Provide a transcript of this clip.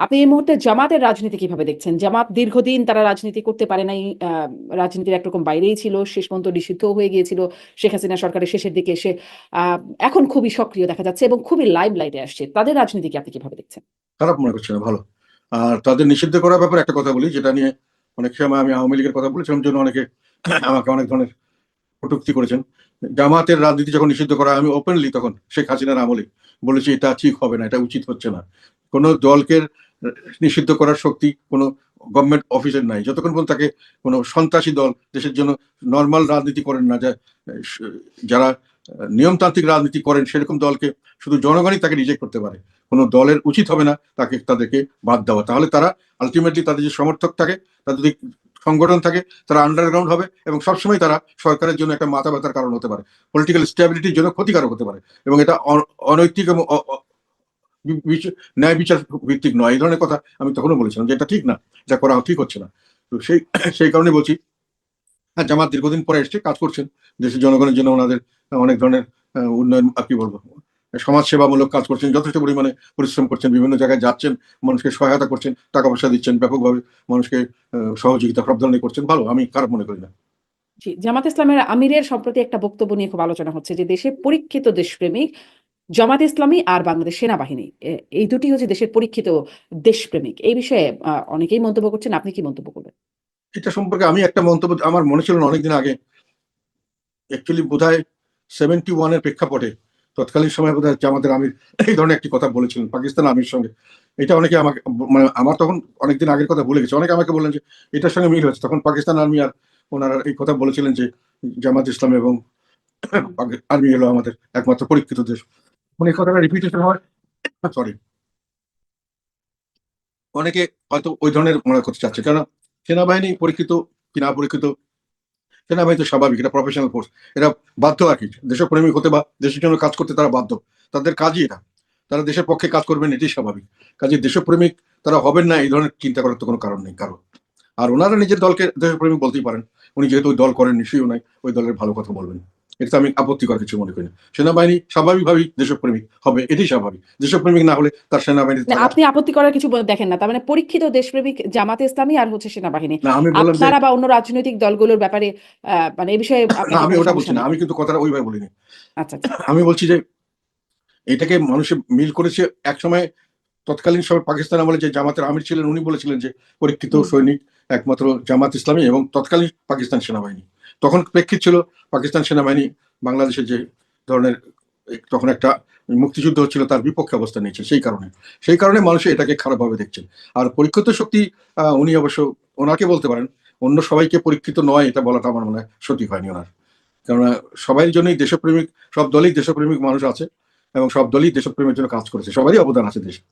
আপনি এই মুহূর্তে জামাতের রাজনীতি কীভাবে দেখছেন? জামাত দীর্ঘদিন তারা রাজনীতি করতে পারে নাই রাজনীতির একরকম বাইরেই ছিল, শেষ পর্যন্ত নিষিদ্ধ হয়ে গিয়েছিল, শেখ হাসিনা সরকারের শেষের দিকে এসে এখন খুবই সক্রিয় দেখা যাচ্ছে এবং খুবই লাইভ লাইটে আসছে। তাদের রাজনীতিকে আপনি কীভাবে দেখছেন? খারাপ মনে করছি না ভালো। আর তাদের নিষিদ্ধ করার ব্যাপারে একটা কথা বলি, যেটা নিয়ে অনেক সময় আমি আওয়ামী লীগের কথা বলেছিলাম জন্য অনেকে আমাকে অনেক ধরনের কটুক্তি করেছেন। জামাতের রাজনীতি যখন নিষিদ্ধ করা আমি ওপেনলি তখন শেখ হাসিনার আমলে বলেছি, এটা ঠিক হবে না, এটা উচিত হচ্ছে না। কোনো দলকে নিষিদ্ধ করার শক্তি কোনো গভর্নমেন্ট অফিসের নাই। যতক্ষণ পর্যন্ত তাকে কোনো সন্ত্রাসী দল দেশের জন্য নর্মাল রাজনীতি করেন না যারা নিয়মতান্ত্রিক রাজনীতি করেন, সেরকম দলকে শুধু জনগণই তাকে রিজেক্ট করতে পারে। কোনো দলের উচিত হবে না তাকে, তাদেরকে বাদ দেওয়া। তাহলে তারা আলটিমেটলি তাদের যে সমর্থক থাকে, তাদের যদি সংগঠন থাকে, তারা আন্ডারগ্রাউন্ড হবে এবং সবসময় তারা সরকারের জন্য একটা মাথা ব্যথার কারণ হতে পারে। পলিটিক্যাল স্টেবিলিটির জন্য ক্ষতিকারক হতে পারে এবং এটা অনৈতিক এবং ন্যায় বিচার ভিত্তিক নয়, এই ধরনের কথা আমি তখনও বলেছিলাম যে এটা ঠিক না যা করা ঠিক হচ্ছে না। তো সেই সেই কারণে বলছি হ্যাঁ জামাত দীর্ঘদিন পরে এসছে, কাজ করছেন, দেশের জনগণের জন্য ওনাদের অনেক ধরনের উন্নয়ন কি বলব সমাজ সেবামূলক কাজ করছেন, যথেষ্ট পরিমাণে পরিশ্রম করছেন, বিভিন্ন জায়গায় যাচ্ছেন, মানুষকে সহায়তা করছেন, টাকা পয়সা দিচ্ছেন, ব্যাপকভাবে মানুষকে সহযোগিতা সব ধরনের করছেন, ভালো, আমি খারাপ মনে করি না। জামাত ইসলামের আমিরের সম্প্রতি একটা বক্তব্য নিয়ে খুব আলোচনা হচ্ছে, যে দেশে পরীক্ষিত দেশপ্রেমিক জামাত ইসলামী আর বাংলাদেশ সেনাবাহিনী। এই দুটি হচ্ছে দেশের পরীক্ষিত দেশপ্রেমিক। এই বিষয়ে অনেকেই মন্তব্য করছেন। আপনি কি মন্তব্য করবেন? এটা সম্পর্কে আমি একটা মন্তব্য, আমার মনে ছিল অনেকদিন আগে। অ্যাকচুয়ালি বোধ হয় সেভেন্টি ওয়ানের প্রেক্ষাপটে, তৎকালীন সময় বোধ হয় জামাতের আমির এই ধরনের একটি কথা বলেছিলেন, পাকিস্তান আমির সঙ্গে। এটা অনেকে আমাকে মানে আমার তখন অনেকদিন আগের কথা ভুলে গেছে। অনেকে আমাকে বললেন যে, এটার সঙ্গে মিল হচ্ছে তখন পাকিস্তান আর্মি আর ওনারা এই কথা বলেছিলেন যে জামাত ইসলাম এবং আর্মি হলো আমাদের একমাত্র পরীক্ষিত দেশ। মানে কথাটা রিপিটেশন হয়। সরি অনেকে হয়তো ওই ধরনের মনে করতে চাচ্ছে কারণ সেনাবাহিনী পরীক্ষিত কি না পরীক্ষিত, সেনাবাহিনী তো স্বাভাবিক, এটা প্রফেশনাল ফোর্স এরা বাধ্য আর কি, দেশপ্রেমিক হতে বা দেশের জন্য কাজ করতে তারা বাধ্য। তাদের কাজই এটা। তারা দেশের পক্ষে কাজ করবেন, এটাই স্বাভাবিক। কাজে দেশপ্রেমিক তারা হবেন না, এই ধরনের চিন্তা করার তো কোনো কারণ নেই কারণ আর ওনারা নিজের দলকে দেশপ্রেমিক বলতেই পারেন। উনি যেহেতু ওই দল করেন নিশ্চয়ই নাই ওই দলের ভালো কথা বলবেন। এটা আমি আপত্তিকর কিছু মনে করি না। সেনাবাহিনী স্বাভাবিকভাবেই দেশপ্রেমিক হবে এটাই স্বাভাবিক। দেশপ্রেমিক না হলে তার সেনাবাহিনী আপনি আপত্তি করার কিছু দেখেন না। তার মানে পরীক্ষিত দেশপ্রেমিক জামাত ইসলামী আর হচ্ছে সেনাবাহিনী। আপনারা বা অন্য রাজনৈতিক দলগুলোর ব্যাপারে মানে এই বিষয়ে আমি ওটা বলছি না। আমি কিন্তু কথাটা ওইভাবে বলিনি। আচ্ছা আচ্ছা। আমি বলছি যে এটাকে মানুষে মিল করেছে একসময় তৎকালীন সময় পাকিস্তান আমলে যে জামাতের আমির ছিলেন উনি বলেছিলেন যে পরীক্ষিত সৈনিক একমাত্র জামাত ইসলামী এবং তৎকালীন পাকিস্তান সেনাবাহিনী। তখন প্রেক্ষিত ছিল পাকিস্তান সেনাবাহিনী বাংলাদেশের যে ধরনের তখন একটা মুক্তিযুদ্ধ হচ্ছিল, তার বিপক্ষে অবস্থান নিয়েছে, সেই কারণে। সেই কারণে মানুষ এটাকে খারাপভাবে দেখছেন আর পরীক্ষিত শক্তি উনি অবশ্য ওনাকে বলতে পারেন, অন্য সবাইকে পরীক্ষিত নয়, এটা বলাটা আমার মনে হয় সঠিক হয়নি ওনার। কেননা সবাই জন্যই দেশপ্রেমিক, সব দলই দেশপ্রেমিক মানুষ আছে এবং সব দলই দেশপ্রেমের জন্য কাজ করেছে, সবারই অবদান আছে দেশে।